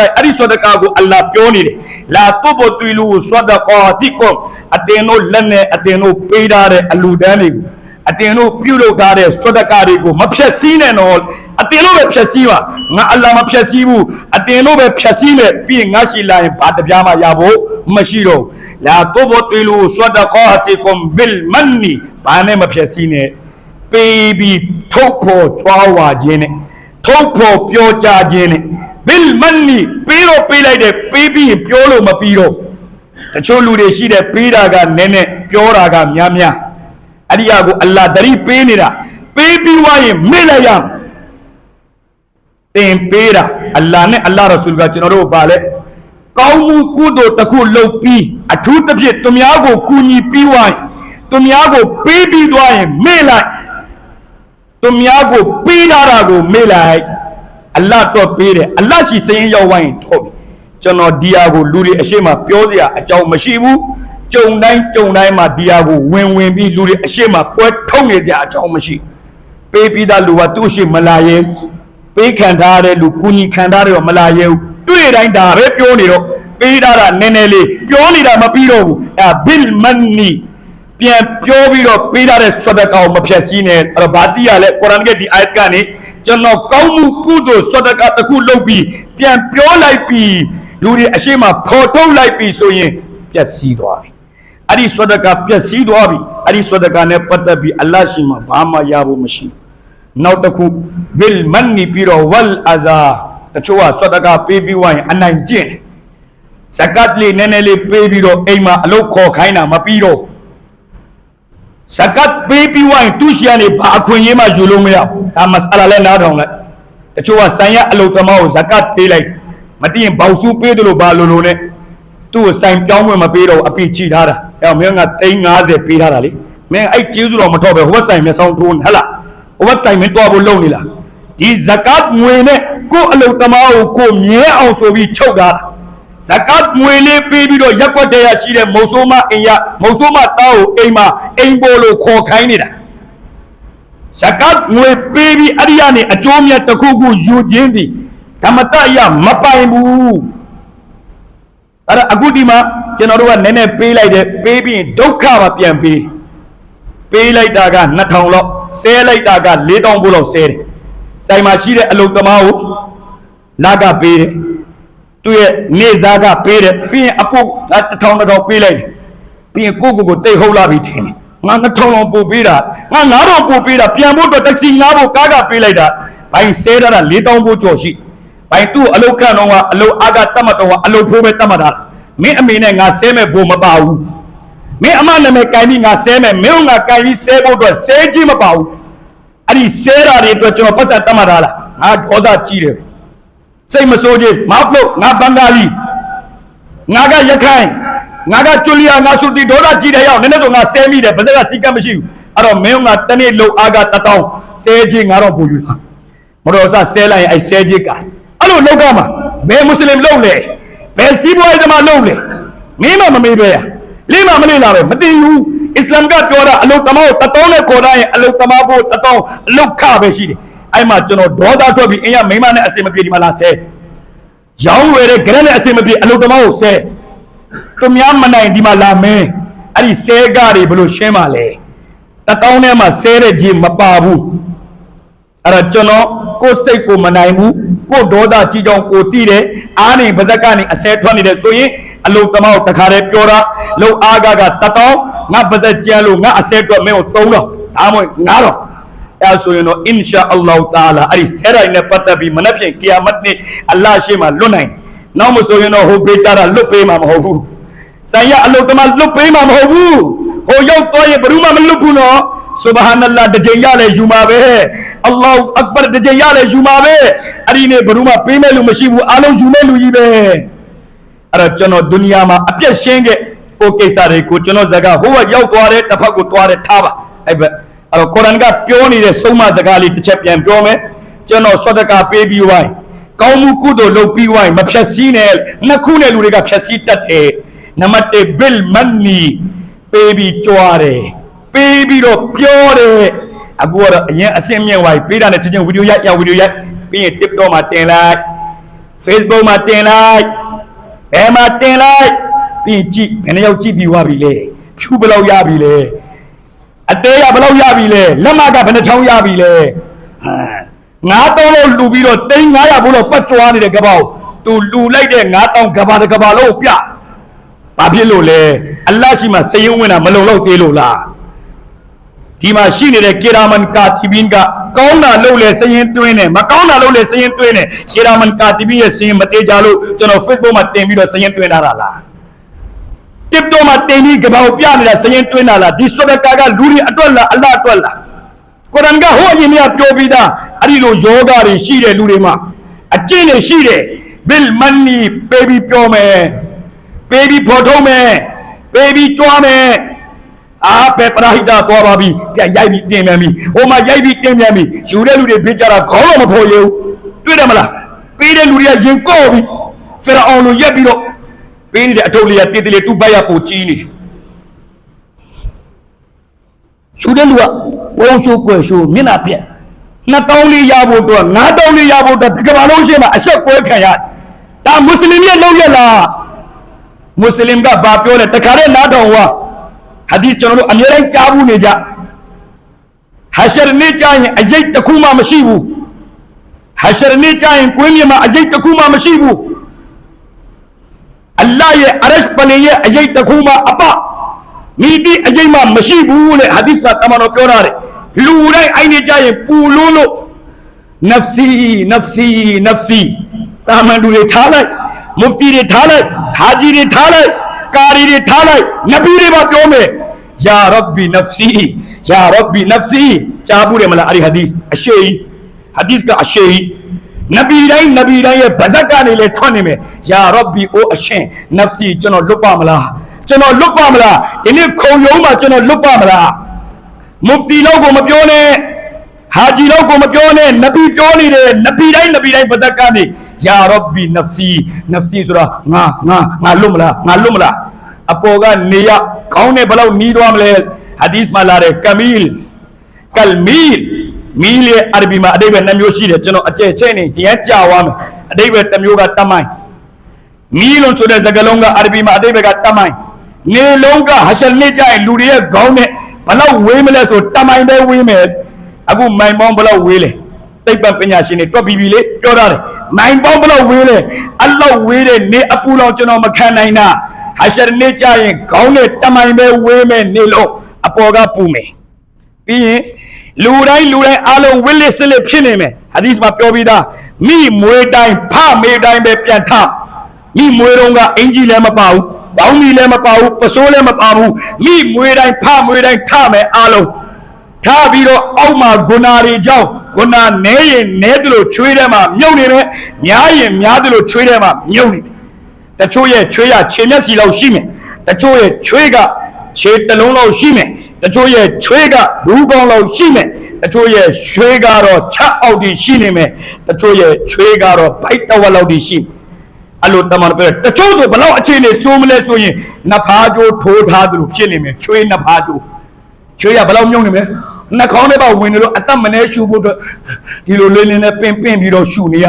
လိုက်အဲ့ဒီဆွဒကာကိုအလ္လာဟ်ပြောနေတယ်လာတုဘတူလူဆွဒကာတိကွန်အတင်တို့လက်နဲ့အတင်တို့ပေးထားတဲ့အလူတန်းတွေကိုအတင်တို့ပြုလုပ်ထားတဲ့ဆွဒကာတွေကိုမဖြတ်စည်းနဲ့တော့အတင်တို့ပဲဖြတ်စည်းပါငါအလ္လာဟ်မဖြတ်စည်းဘူးအတင်တို့ပဲဖြတ်စည်းမယ်ပြီးရင်ငါရှိလာရင်ဘာတပြားမှရဖို့မရှိတော့ဘူးလာတုဘတူလူဆွဒကာတိကွန်ဘီလ်မန်နီဘာနဲ့မဖြတ်စည်းနဲ့ပေးပြီးထုတ်ဖို့ကြွားဝါခြင်းနဲ့ထုတ်ဖို့ပြောကြခြင်းနဲ့ ဘိလ်မန်နီပေးတော့ပေးလိုက်တယ်ပေးပြီးရင်ပြောလို့မပြီးတော့တချို့လူတွေရှိတယ်ပေးတာကနည်းနည်းပြောတာကများများအဲ့ဒီအကိုအလ္လာဟ်တရိပေးနေတာပေးပြီးွားရင်မေ့လိုက်ရမယ်တင်ပေးတာအလ္လာဟ်နဲ့အလ္လာဟ်ရဆူလ်ကကျွန်တော်တို့ပါလဲကောင်းမှုကုသိုလ်တစ်ခုလုပ်ပြီးအထူးသဖြင့်သူများကိုကူညီပြီးွားရင်သူများကိုပေးပြီးသွားရင်မေ့လိုက်သူများကိုပေးလာတာကိုမေ့လိုက် အလ္လာဟ်တော့ပေးတယ်အလ္လာဟ်ရှိစရင်ရောက်ဝိုင်းထုတ်ပြီကျွန်တော်ဒီဟာကိုလူတွေအရှိမပြောစရာအကြောင်းမရှိဘူးကြုံတိုင်းကြုံတိုင်းမှာဒီဟာကိုဝင်ဝင်ပြီးလူတွေအရှိမပွဲထုတ်နေကြအကြောင်းမရှိပေးပြီးသားလူကသူ့ရှိမလာရဲပေးခံထားတဲ့လူကူညီခံထားတယ်တော့မလာရဲဘူးတွေ့တိုင်းဒါပဲပြောနေတော့ပေးထားတာနည်းနည်းလေးပြောနေတာမပြီးတော့ဘူးအဲဘိလ်မန်နီပြန်ပြောပြီးတော့ပေးထားတဲ့ဆဒကာကိုမဖြတ်စည်းနဲ့အဲ့တော့ဗာတိရလဲကုရ်အာန်ရဲ့ဒီအာယတ်ကနေ ကျွန်တော်ကောင်းမှုကုသိုလ်ဆဒကာတစ်ခုလုပ်ပြီးပြန်ပြောလိုက်ပြီးလူတွေအရှိမဖော်ထုတ်လိုက်ပြီးဆိုရင်ပျက်စီးသွားပြီအဲ့ဒီဆဒကာပျက်စီးသွားပြီအဲ့ဒီဆဒကာနဲ့ပတ်သက်ပြီးအလ္လာဟ်ရှိမှဘာမှရဖို့မရှိဘူးနောက်တစ်ခုဘိလ်မန်နီပြီးတော့ဝလ်အဇာတချို့ကဆဒကာပေးပြီးဝိုင်းအနိုင်ကျင့်ဇကတ်လေးနည်းနည်းလေးပေးပြီးတော့အိမ်မှာအလုပ်ခေါ်ခိုင်းတာမပြီးတော့ ဇကတ်ပေးပြီးဝိုင်းသူရှိရနေဘာအခွင့်အရေးမှယူလို့မရဘူးဒါမဆလာလဲနားထောင်လိုက်တချို့ကဆိုင်ရအလုတ်သမားကိုဇကတ်ပေးလိုက်မသိရင်ဘောက်စုပေးတယ်လို့ဘာလို့လို့နဲ့သူ့ကိုဆိုင်ပြောင်းဝင်မပေးတော့ဘူးအပိချိထားတာအဲ့တော့မင်းက350ပေးထားတာလေမင်းအဲ့ကျေးဇူးတော်မထောက်ပဲဟိုဘက်ဆိုင်မျက်စောင်းထိုးနေဟဟလားဟိုဘက်ဆိုင်မင်းတွားဖို့လုပ်နေလားဒီဇကတ်ငွေနဲ့ကိုယ့်အလုတ်သမားကိုကိုယ်မြဲအောင်ဆိုပြီးချုပ်ထားတာ ဇကတ်ငွေလေးပေးပြီးတော့ရက်ွက်တရရှိတဲ့မုံဆိုးမအိမ်ရမုံဆိုးမတောင်းကိုအိမ်မှာအိမ်ပေါ်လို့ခေါ်ခိုင်းနေတာဇကတ်ငွေပေးပြီးအဲ့ဒီကနေအကျိုးမြတ်တစ်ခုခုယူခြင်းသည်ဓမ္မတရမပိုင်ဘူးအဲ့ဒါအခုဒီမှာကျွန်တော်တို့ကနည်းနည်းပေးလိုက်တယ်ပေးပြီးရင်ဒုက္ခပါပြန်ပေးပေးလိုက်တာက2000လောက်ဆဲလိုက်တာက4000ဘို့လောက်ဆဲတယ်ဆိုင်မှာရှိတဲ့အလုတ်သမားကိုလာကပေးတယ် သူ့ရဲ့နေစားကပေးတယ်ပြီးရင်အပုတ်တစ်ထောင်တစ်ထောင်ပေးလိုက်တယ်ပြီးရင်ကိုယ့်ကိုယ်ကိုတိတ်ဟုတ်လာပြီထင်တယ်ငါ2000လောက်ပို့ပေးတာငါ9000ပို့ပေးတာပြန်ဖို့အတွက်တက္ကစီငါးဖို့ကားကပေးလိုက်တာဘိုင်းဆဲထားတာ4000ပို့ကျော်ရှိဘိုင်းသူ့အလုတ်ခန့်တော့ကအလုတ်အားကတတ်မှတ်တော့ကအလုတ်ဖိုးပဲတတ်မှတ်တာမင်းအမေနဲ့ငါဆဲမဲ့ဘို့မပါဘူးမင်းအမနာမည်ကင်ပြီးငါဆဲမဲ့မင်းကငါကင်ပြီးဆဲဖို့အတွက်ဆဲခြင်းမပါဘူးအဲ့ဒီဆဲတာတွေအတွက်ကျွန်တော်ပတ်သက်တတ်မှတ်တာလားငါဒေါသကြီးတယ် စိတ်မဆိုးခြင်းမဟုတ်ငါဘင်္ဂါလီငါကရခိုင်ငါကကျွလီယာငါစုတီဒေါသကြီးတဲ့ရောက်နည်းနည်းတော့ငါဆဲမိတယ်ဗစက်ကစီကပ်မရှိဘူးအဲ့တော့မင်းကတနေ့လုံအားကတတောင်းဆဲခြင်းငါတော့ပူယူတာမတော်စဆဲလိုက်ရင်အဲ့ဆဲခြင်းကအဲ့လိုလောက်ကမှာဘယ်မွတ်စလင်လုံလဲဘယ်စီးပွားရေးသမားလုံလဲမင်းမမမေးပဲရလေးမမလေးလာပဲမသိဘူးအစ္စလာမ်ကပြောတာအလုတ်သမားကိုတတောင်းနဲ့ခေါ်တိုင်းအလုတ်သမားဖို့တတောင်းအလုတ်ခပဲရှိတယ် အဲ့မှာကျွန်တော်ဒေါသထွက်ပြီးအင်းရမိမနဲ့အစင်မပြေဒီမှာလာဆဲရောင်းဝယ်တဲ့ဂရက်နဲ့အစင်မပြေအလုတ်သမားကိုဆဲသူများမနိုင်ဒီမှာလာမင်းအဲ့ဒီဆဲကားတွေဘယ်လိုရှင်းပါလဲတတောင်းထဲမှာဆဲတဲ့ကြီးမပါဘူးအဲ့တော့ကျွန်တော်ကိုယ်စိတ်ကိုမနိုင်ဘူးကိုယ်ဒေါသကြီးကြောင်ကိုတီးတယ်အားနေပါဇက်ကနေအဆဲထွက်နေတယ်ဆိုရင်အလုတ်သမားကိုတခါတည်းပြောတာလုံအားကကတတောင်းငါပါဇက်ကျန်လို့ငါအဆဲထွက်မင်းကိုသုံးတော့ဒါမှမဟုတ်ငါတော့ အဲဆိုရင်တော့အင်ရှာအလ္လာဟ်တာလာအဲ့ဒီဆဲရိုင်နဲ့ပတ်သက်ပြီးမနေ့ဖြင့်ကီယာမတ်နေ့အလ္လာဟ်ရှေ့မှာလွတ်နိုင်နောက်မဆိုရင်တော့ဟိုပေးကြတာလွတ်ပေးမှာမဟုတ်ဘူးဆိုင်ရအလုတ်တမလွတ်ပေးမှာမဟုတ်ဘူးဟိုရောက်သွားရင်ဘယ်သူမှမလွတ်ဘူးနော်ဆူဘဟာနလ္လာတစ်ချိန်ရလဲယူမှာပဲအလ္လာဟ်အက်ဘာတစ်ချိန်ရလဲယူမှာပဲအဲ့ဒီနေ့ဘယ်သူမှပေးမဲ့လူမရှိဘူးအားလုံးယူမဲ့လူကြီးပဲအဲ့တော့ကျွန်တော်ဒုနီယာမှာအပြည့်ရှင်းခဲ့ဟိုကိစ္စတွေကိုကျွန်တော်ဇက်ကဟိုကရောက်သွားတဲ့တစ်ဖက်ကိုသွားတဲ့ထားပါအဲ့ဘက် အဲ့တော့ကုရ်အာန်ကပြောနေတဲ့ဆုံးမစကားလေးတစ်ချက်ပြန်ပြောမယ်ကျွန်တော်ဆွတ်တကပေးပြီးဝိုင်းကောင်းမှုကုသိုလ်လုပ်ပြီးဝိုင်းမဖြတ်စည်းနဲ့နှစ်ခုနဲ့လူတွေကဖြတ်စည်းတတ်တယ်နံပါတ်1ဘိလ်မန်နီပေးပြီးကြွားတယ်ပေးပြီးတော့ပြောတယ်အခုကတော့အရင်အစင်းမြင့်ဝိုင်းပေးတာနဲ့ချင်းချင်းဗီဒီယိုရိုက်ရဗီဒီယိုရိုက်ပြီးရင် TikTok မှာတင်လိုက် Facebook မှာတင်လိုက်ဘယ်မှာတင်လိုက်ပြီးကြည့်ဘယ်နှယောက်ကြည့်ပြီးသွားပြီလဲဖြူဘယ်လောက်ရပြီလဲ အသေးရဘယ်လောက်ရပြီလဲလက်မကဘယ်နှချောင်းရပြီလဲဟမ်ငါးတောင်းလို့လူပြီးတော့တိန်း900ဘိုးတော့ပတ်ကြွားနေတဲ့ကပောက်သူလူလိုက်တဲ့9တောင်းကဘာတစ်ကဘာလုံးကိုပြဘာဖြစ်လို့လဲအလ္လာဟ်ရှိမှစည်ရင်ဝင်တာမလုံလောက်သေးလို့လားဒီမှာရှိနေတဲ့ကေရာမန်ကာတီဘင်ကကောင်းတာလုပ်လဲစရင်တွင်းတယ်မကောင်းတာလုပ်လဲစရင်တွင်းတယ်ကေရာမန်ကာတီဘင်ရဲ့စရင်မတေကြလို့ကျွန်တော် Facebook မှာတင်ပြီးတော့စရင်တွင်းထားတာလား TikTok မှာတင်ပြီးကပောက်ပြနေတာစရင်တွင်းတာလားဒီဆိုဒကာကလူတွေအတွက်လားအလ္လာဟ်အတွက်လားကုရ်အာန်ကဟိုအရင်ကပြောပြီးသားအဲ့ဒီလိုယောဂတွေရှိတဲ့လူတွေမှာအကျင့်တွေရှိတယ်ဘယ်မန်နီပေးပြီးပြောမယ်ပေးပြီးဖော်ထုတ်မယ်ပေးပြီးကြွားမယ်အားပဲပရာဟိတသွားပါပြီပြန်ရိုက်ပြီးတင်ပြန်ပြီဟိုမှာရိုက်ပြီးတင်ပြန်ပြီယူတဲ့လူတွေပြကြတာခေါင်းတော့မဖော်ရဘူးတွေ့တယ်မလားပေးတဲ့လူတွေကရင်ကော့ပြီဖရအောင်လိုရက်ပြီးတော့ ပေးနေတဲ့အထုပ်လေးကတည်တည်လေးတူပိုက်ရပိုကြီးနေယူတဲ့လူကပုံရှိုးကွယ်ရှိုးမျက်နှာပြက်နှစ်တောင်းလေးရဖို့တော့ငါးတောင်းလေးရဖို့တော့ဒီကမ္ဘာလုံးရှိမှာအဆက်ကွဲခံရတယ်ဒါမွတ်စလင်ရဲ့လုပ်ရလားမွတ်စလင်ကဘာပြောလဲတခါတည်းနားတော်ဟွာဟာဒီကျွန်တော်တို့အများတိုင်းကြားဘူးနေကြဟာရှရနေ့ကြရင်အရေးတစ်ခုမှမရှိဘူးဟာရှရနေ့ကြရင်ကွင်းမြေမှာအရေးတစ်ခုမှမရှိဘူး အလ္လာဟ်ရဲ့အရရှ်ပလင်ရဲ့အရေးတစ်ခုမှအပမိတိအရေးမှမရှိဘူးလေဟာဒီစ်ကတမန်တော်ပြောထားတယ်လူတိုင်းအိုင်နေကြရင်ပူလို့လို့ နဖစီနဖစီနဖစီတာမန်လူတွေထားလိုက်မုဖတီတွေထားလိုက်ဟာဂျီတွေထားလိုက်ကာရီတွေထားလိုက်နဗီတွေပါပြောမယ်ယာရဘ်ဘီနဖစီယာရဘ်ဘီနဖစီကြားဘူးတယ်မလားအဲ့ဒီဟာဒီစ်အရှိဟာဒီစ်ကအရှိနဗီတိုင်းနဗီတိုင်းရဲ့ဗဇက်ကနေလေထွက်နေမယ်ယာရဘ်ဘီအိုအရှင်နဖစီကျွန်တော်လွတ်ပါမလားကျွန်တော်လွတ်ပါမလားဒီနေ့ခုံရုံးမှာကျွန်တော်လွတ်ပါမလားမုဖတီလောက်ကိုမပြောနဲ့ဟာဂျီလောက်ကိုမပြောနဲ့နဗီပြောနေတယ်နဗီတိုင်းနဗီတိုင်းပသက်ကနေယာရဘ်ဘီနဖစီနဖစီဆိုတာငါငါငါလွတ်မလားငါလွတ်မလားအပေါ်ကနေရခေါင်းနဲ့ဘယ်လောက်နီးသွားမလဲဟာဒီစ်မှာလာတယ်ကမီလ်ကလမီလ် မီလ်ရဲ့အာရဘီမှာအတိပ္ပယ်နှမျိုးရှိတယ်ကျွန်တော်အကျယ်ချဲ့နေရမ်းကြာသွားမယ်အတိပ္ပယ်တစ်မျိုးကတမိုင်းမီးလုံးဆိုတဲ့စကားလုံးကအာရဘီမှာအတိပ္ပယ်ကတမိုင်းနေလုံးကဟရှလ်နေကြရင်လူတွေရဲ့ခေါင်းနဲ့ဘလောက်ဝေးမလဲဆိုတမိုင်းပဲဝေးမယ်အခုမိုင်ပေါင်းဘလောက်ဝေးလဲသိပ္ပံပညာရှင်တွေတွက်ပြီးပြီလေပြောထားတယ်မိုင်ပေါင်းဘလောက်ဝေးလဲအလောက်ဝေးတဲ့နေအပူလောက်ကျွန်တော်မခံနိုင်တာဟရှလ်နေကြရင်ခေါင်းနဲ့တမိုင်းပဲဝေးမယ်နေလုံးအပေါ်ကပူမယ်ပြီးရင် လူတိုင်းလူတိုင်းအလုံးဝိလစ်စလစ်ဖြစ်နေမယ်ဟာဒီစ်မှာပြောပြီးသားမိမွေတိုင်းဖမေတိုင်းပဲပြန်ထမိမွေတော့ကအင်ကြီးလည်းမပါဘူးဘောင်းမီလည်းမပါဘူးပစိုးလည်းမပါဘူးမိမွေတိုင်းဖမွေတိုင်းထမယ်အလုံးထားပြီးတော့အောက်မှာဂုဏတွေကြောင့်ဂုဏနဲရင်နဲတယ်လို့ချွေးတယ်မှာမြုပ်နေတယ်များရင်များတယ်လို့ချွေးတယ်မှာမြုပ်နေတယ်တချို့ရဲ့ချွေးရခြေမျက်စီလောက်ရှိမယ်တချို့ရဲ့ချွေးကခြေတစ်လုံးလောက်ရှိမယ် တချို့ရဲ့ချွေးကဘူးကောင်းလောက်ရှိမယ်တချို့ရဲ့ချွေးကတော့ချက်အောက်တည်ရှိနေမယ်တချို့ရဲ့ချွေးကတော့ဗိုက်တဝက်လောက်တည်ရှိမယ်အဲ့လိုတမန်တော်ပြောတယ်တချို့ဆိုဘလောက်အခြေအနေစိုးမလဲဆိုရင်နဖားကြိုးထိုးထားသလိုဖြစ်နေမယ်ချွေးနဖားကြိုးချွေးရဘယ်လောက်မြုံနေမလဲနှာခေါင်းထဲမှာဝင်နေလို့အသက်မနေရှူဖို့အတွက်ဒီလိုလေးလေးနဲ့ပင်ပင်ပြီးတော့ရှူနေရ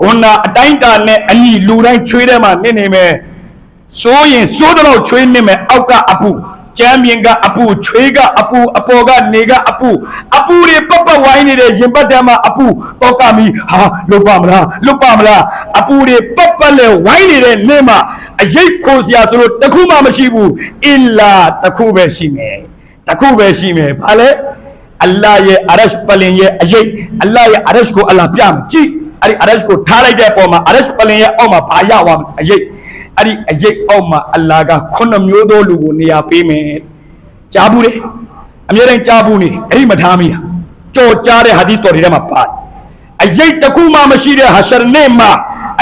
ခုနအတိုင်းတာနဲ့အညီလူတိုင်းချွေးထဲမှာနစ်နေမယ်စိုးရင်စိုးတော့ချွေးနစ်မယ်အောက်ကအပူ ကျမ်းပြင်ကအပူချွေးကအပူအပေါ်ကနေကအပူအပူတွေပတ်ပတ်ဝိုင်းနေတဲ့ရင်ပတ်ထဲမှာအပူတော့ကမီဟာလွတ်ပါမလားလွတ်ပါမလားအပူတွေပတ်ပတ်လဲဝိုင်းနေတဲ့နေ့မှာအရေးခိုးစရာဆိုလို့တစ်ခုမှမရှိဘူးအင်လာတစ်ခုပဲရှိမယ်တခုပဲရှိမယ်ဘာလဲအလ္လာဟ်ရဲ့အရရှ်ပလင်ရဲ့အရေးအလ္လာဟ်ရဲ့အရရှ်ကိုအလ္လာဟ်ပြမယ်ကြည့်အဲ့ဒီအရရှ်ကိုထားလိုက်တဲ့အပေါ်မှာအရရှ်ပလင်ရဲ့အောက်မှာဘာရသွားမလဲအရေး အဲ့ဒီအရေးအောက်မှာအလ္လာဟ်ကခုနှစ်မျိုးသောလူကိုနေရာပေးမယ်ကြားဘူးလေအများတိုင်းကြားဘူးနေတယ်အဲ့ဒီမထားမိတာကြော်ကြားတဲ့ဟာဒီတော်တွေထဲမှာပါတယ်အရေးတစ်ခုမှမရှိတဲ့ဟာရှရနေမှာ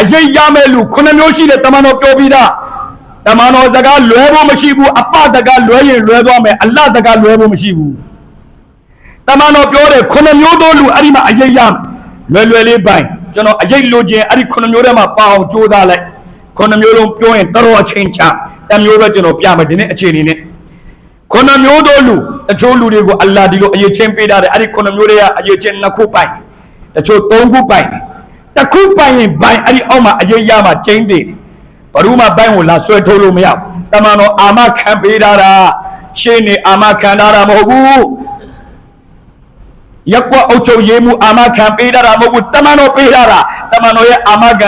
အရေးရမဲ့လူခုနှစ်မျိုးရှိတဲ့တမန်တော်ပြောပြီးသားတမန်တော်စကားလွဲဖို့မရှိဘူးအပစကားလွဲရင်လွဲသွားမယ်အလတ်စကားလွဲဖို့မရှိဘူးတမန်တော်ပြောတယ်ခုနှစ်မျိုးသောလူအဲ့ဒီမှာအရေးရမယ်လွယ်လွယ်လေးပိုင်းကျွန်တော်အရေးလိုချင်အဲ့ဒီခုနှစ်မျိုးထဲမှာပါအောင်ကြိုးစားလိုက် ခုနှစ်မျိုးလုံးပြောရင်တော်တော်အချိန်ချတစ်မျိုးပဲကျွန်တော်ပြမယ်ဒီနေ့အခြေအနေနဲ့ခုနှစ်မျိုးသောလူတချို့လူတွေကိုအလ္လာဟ်ဒီလိုအရေးချင်းပေးထားတယ်အဲ့ဒီခုနှစ်မျိုးတွေကအရေးချင်းနှစ်ခုပိုင်တချို့သုံးခုပိုင်တတစ်ခုပိုင်ရင်ဘိုင်အဲ့ဒီအောက်မှာအရေးရမှာကျင်းတယ်ဘယ်သူမှဘိုင်ကိုလာဆွဲထုတ်လို့မရဘူးတမန်တော်အာမခံပေးထားတာရှင်းနေအာမခံထားတာမဟုတ်ဘူးရက်ကွက်အုပ်ချုပ်ရေးမှုအာမခံပေးထားတာမဟုတ်ဘူးတမန်တော်ပေးထားတာတမန်တော်ရဲ့အာမခံ